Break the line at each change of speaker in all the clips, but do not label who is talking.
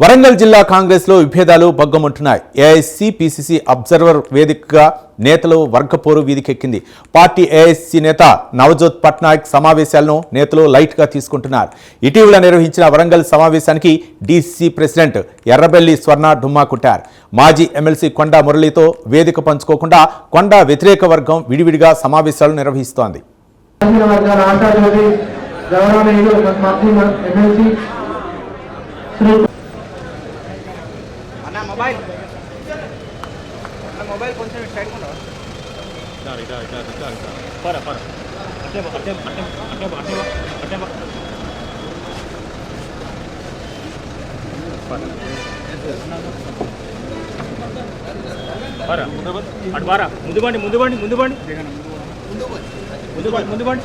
వరంగల్ జిల్లా కాంగ్రెస్లో విభేదాలు బగ్గమంటున్నాయి ఏఐసీ పిసిసి అబ్జర్వర్ వేదికగా నేతలు వర్గపోరు వీధికెక్కింది. పార్టీ ఏఐసీ నేత నవజోత్ పట్నాయక్ సమావేశాలను నేతలు లైట్గా తీసుకుంటున్నారు. ఇటీవల నిర్వహించిన వరంగల్ సమావేశానికి డీసీ ప్రెసిడెంట్ ఎర్రబెల్లి స్వర్ణ డుమ్మా కుట్టారు. మాజీ ఎమ్మెల్సీ కొండా మురళితో వేదిక పంచుకోకుండా కొండా వ్యతిరేక వర్గం విడివిడిగా సమావేశాలు నిర్వహిస్తోంది.
గ్రామీణ వర్గాల ఆశాజ్యోతి గౌరవనీయులు మాజీ ఎమ్మెల్సీ శ్రీ
అన్న మొబైల్ అన్న మొబైల్ కొంచెం ఇటు సైడ్ ఉండవా
అటు బారా ముందు బండి ముందు బండి ముందు బండి ముందు బండి ముందు బండి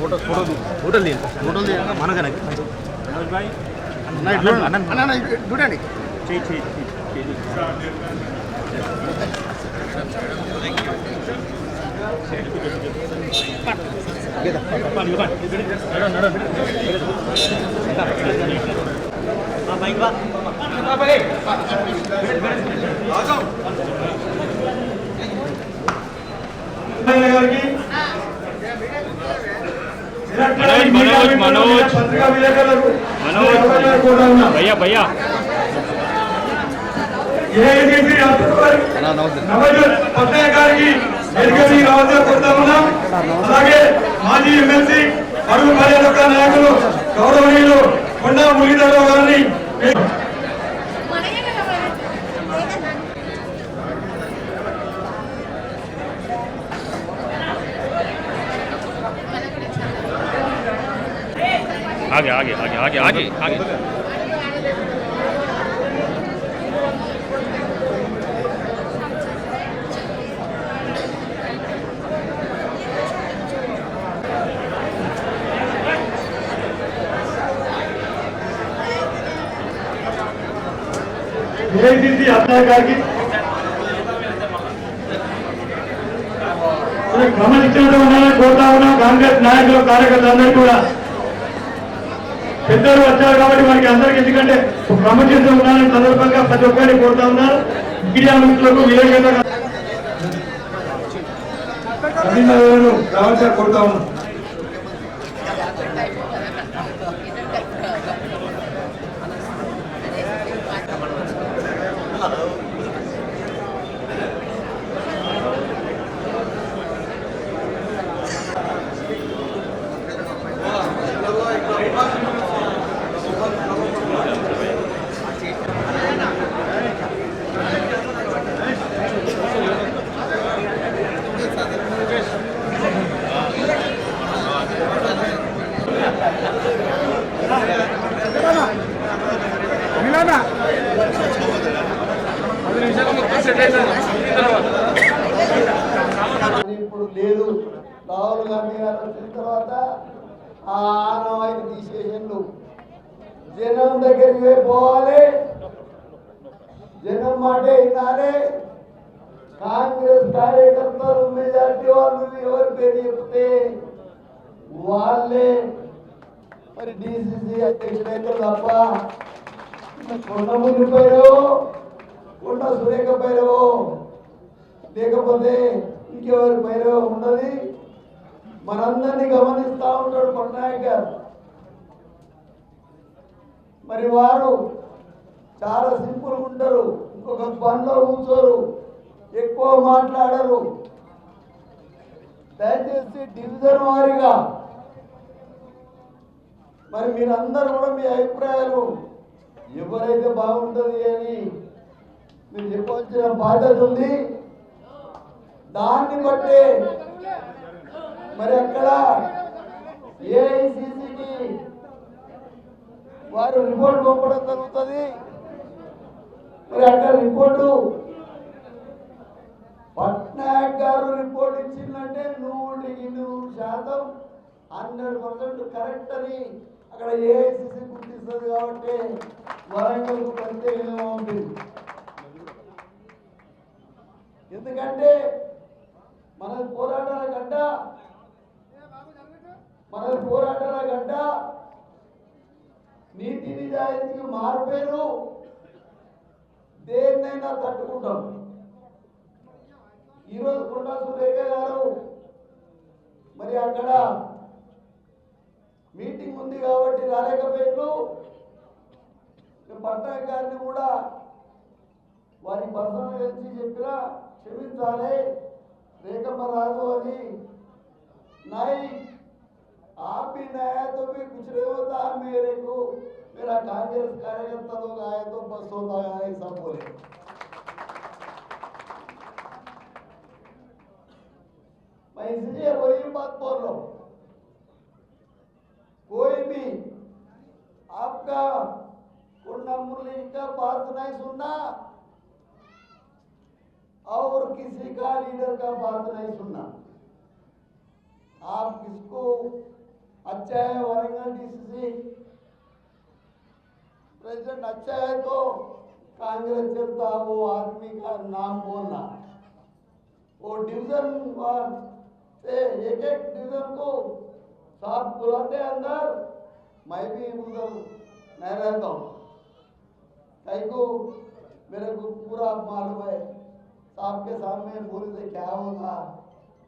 పోటట్లేదంటే ఫోటోలు తీయండి ఫోటోలు తీయండి
చూడండి.
గారికి
మనోజ్, మనోజ్. మనోజ్. భయ్యా భయ్యా.
ఏఐటీసీ నవజోత్ పట్నాయక్ గారికి ఎలుగని రావాల్సిన కోరుతా ఉన్నాం. అలాగే మాజీ ఎమ్మెల్సీ అడుగు పర్యాటక నాయకులు గౌరవనీయులు కొండా మురళీధరరావు గారిని
आगे आगे आगे आगे आगे आगे
ఏఐటీసీ అధ్యక్ష గారికి క్రమశిక్షణతో ఉండాలని కోరుతా ఉన్నాం కాంగ్రెస్ నాయకులు కార్యకర్తలందరూ కూడా పెద్దలు వచ్చారు కాబట్టి వారికి అందరికి ఎందుకంటే క్రమశిక్షణ ఉన్నారని సందర్భంగా ప్రతి ఒక్కరిని కోరుతా ఉన్నారు. మీడియా మిత్రులకు విలేకరులకు. కోరుతా ఉన్నాం?
ఇప్పుడు లేదు. రాహుల్ గాంధీ గారు వచ్చిన తర్వాత ఆ ఆనవాయితీ తీసేసిండు. జనం దగ్గరికి పోవాలి. జనం మాటే వినాలి కాంగ్రెస్ కార్యకర్తలు మెజార్టీ వాళ్ళు ఎవరి పేరు చెప్తే వాళ్ళే. మరి డిసిసి అధ్యక్షుడైతే తప్ప కొండ ముందు పోయారు కొండ సురేఖ భైరవం. లేకపోతే ఇంకెవరి భైరవం ఉండదు. మనందరినీ గమనిస్తా ఉంటాడు పట్నాయక్ గారు. మరి వారు చాలా సింపుల్ ఉంటారు. ఇంకొక పనిలో కూర్చోరు. ఎక్కువ మాట్లాడరు. దయచేసి డివిజన్ వారిగా మరి మీరందరూ కూడా మీ అభిప్రాయాలు ఎవరైతే బాగుంటుంది అని మీరు చెప్పవలసిన బాధ్యత ఉంది. దాన్ని బట్టి మరి అక్కడ ఏఐసిసికి వారు రిపోర్ట్ పంపడం జరుగుతుంది. మరి అక్కడ రిపోర్టు పట్నాయక్ గారు రిపోర్ట్ ఇచ్చిందంటే నూటికి నూరు శాతం హండ్రెడ్ పర్సెంట్ కరెక్ట్ అని అక్కడ ఏఐసిసి గుర్తిస్తుంది కాబట్టి వరంగల్కు ప్రత్యేకంగా ఉంటుంది ఎందుకంటే మన పోరాటాల గడ్డ మన పోరాటాల గడ్డ నీతి నిజాయితీకి మారిపోయారు దేన్నైనా తట్టుకుంటాం. ఈరోజు కొండా సురేఖ గారు మరి అక్కడ మీటింగ్ ఉంది కాబట్టి రాలేకపోయారు పట్నాయక్ గారిని కూడా వారి పర్సనల్ కలిసి చెప్పినా క్షమించాలి రేఖమ్మ రాదు అని నాయి आप भी नया तो भी कुछ नहीं होता मेरे को मेरा कांग्रेस कार्यकर्ता लोग आए तो बस होता है ऐसा बोले मैं इसलिए वही बात बोल रहा हूं कोई भी आपका कुंडा मुरली का बात नहीं सुनना और किसी का लीडर का बात नहीं सुनना। आप किसको अच्छा है वारंगल डीसीसी प्रेसिडेंट अच्छा है तो कांग्रेस चलता वो आदमी का नाम बोलना। वो डिवीज़न से एक एक डिवीज़न को साहब बुलाते अंदर। मैं भी उधर नहीं रहता हूँ। कई को मेरे को पूरा मालूम है। आपके सामने भूल से क्या होगा?